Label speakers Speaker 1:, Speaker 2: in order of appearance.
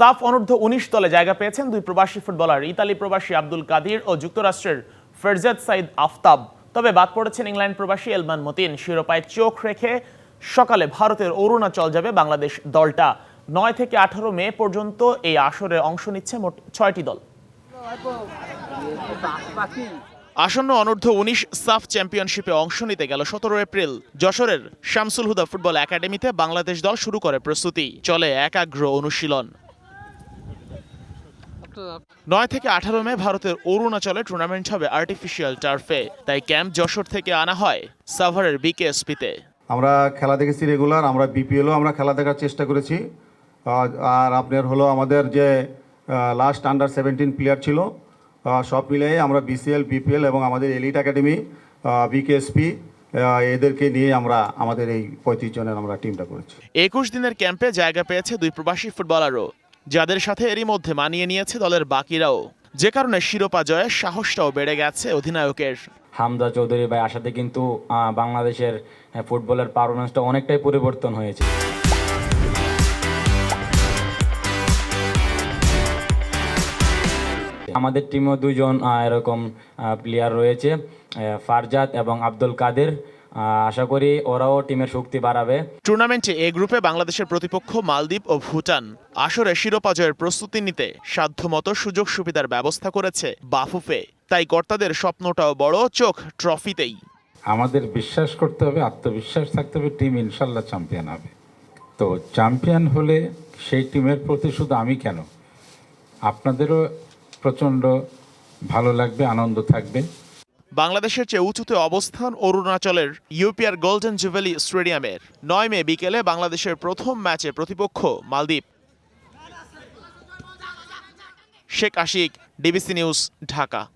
Speaker 1: সাফ অনূর্ধ্ব উনিশ দলে জায়গা পেয়েছেন দুই প্রবাসী ফুটবলার, ইতালি প্রবাসী আব্দুল কাদির ও যুক্তরাষ্ট্রের ফেরজাদ সাইদ আফতাব। তবে বাদ পড়েছেন ইংল্যান্ড প্রবাসী এলমান মতিন। শিরোপায় চোখ রেখে সকালে ভারতের অরুণাচল যাবে বাংলাদেশ দলটা। নয় থেকে আঠারো মে পর্যন্ত এই আসরে অংশ নিচ্ছে মোট ছয়টি দল। আসন্ন অনূর্ধ্ব উনিশ সাফ চ্যাম্পিয়নশিপে অংশ নিতে গেল সতেরো এপ্রিল। যশোরের শামসুল হুদা ফুটবল একাডেমিতে বাংলাদেশ দল শুরু করে প্রস্তুতি। চলে একাগ্র অনুশীলন। নয় থেকে আঠারো মে ভারতের অরুণাচলে টুর্নামেন্ট হবে আর্টিফিশিয়াল টার্ফে তাই ক্যাম্প যশোর থেকে আনা হয় সাভারের বিকেএসপিতে
Speaker 2: আমরা খেলা দেখেছি রেগুলার আমরা বিপিএলও আমরা খেলা দেখার চেষ্টা করেছি। আর আপনার হলো আমাদের যে লাস্ট আন্ডার সেভেন্টিন প্লেয়ার ছিল সব মিলিয়ে আমরা বিসিএল বিপিএল এবং আমাদের এলিট একাডেমি বিকেএসপি এদেরকে নিয়ে আমরা আমাদের এই পঁয়ত্রিশ জনের আমরা টিমটা করেছি।
Speaker 1: একুশ দিনের ক্যাম্পে জায়গা পেয়েছে দুই প্রবাসী ফুটবলারও যাদের সাথে এরই মধ্যে মানিয়ে নিয়েছে দলের বাকিরাও। যে কারণে শিরোপা জয়ের সাহসটাও বেড়ে গেছে অধিনায়কের।
Speaker 3: হামদা চৌধুরী ভাই, আসাতে কিন্তু বাংলাদেশের ফুটবলের পারফরমেন্সটা অনেকটাই পরিবর্তন হয়েছে। আমাদের টিমেও দুজন এরকম প্লেয়ার রয়েছে ফারজাদ এবং আব্দুল কাদের। আশা করি ওরাও টিমের শক্তি বাড়াবে।
Speaker 1: টুর্নামেন্টে এ গ্রুপে বাংলাদেশের প্রতিপক্ষ মালদ্বীপ ও ভুটান। আসরে শিরোপা জয়ের প্রস্তুতি নিতে সাধ্যমতো সুযোগ সুবিধার ব্যবস্থা করেছে বাফুফে। তাই কর্তাদের স্বপ্নটাও বড় চোখ ট্রফিতেই।
Speaker 4: আমাদের বিশ্বাস করতে হবে আত্মবিশ্বাস থাকতে হবে টিম ইনশাল্লাহ চ্যাম্পিয়ন হবে। তো চ্যাম্পিয়ন হলে সেই টিমের প্রতি শুধু আমি কেন? আপনাদেরও প্রচণ্ড ভালো লাগবে আনন্দ থাকবে।
Speaker 1: বাংলাদেশের চেয়ে উঁচুতে অবস্থান অরুণাচলের ইউপিআর গোল্ডেন জুভেলি স্টেডিয়ামের নয় মে বিকেলে বাংলাদেশের প্রথম ম্যাচে প্রতিপক্ষ মালদ্বীপ। Sheikh Ashik, DBC news, Dhaka.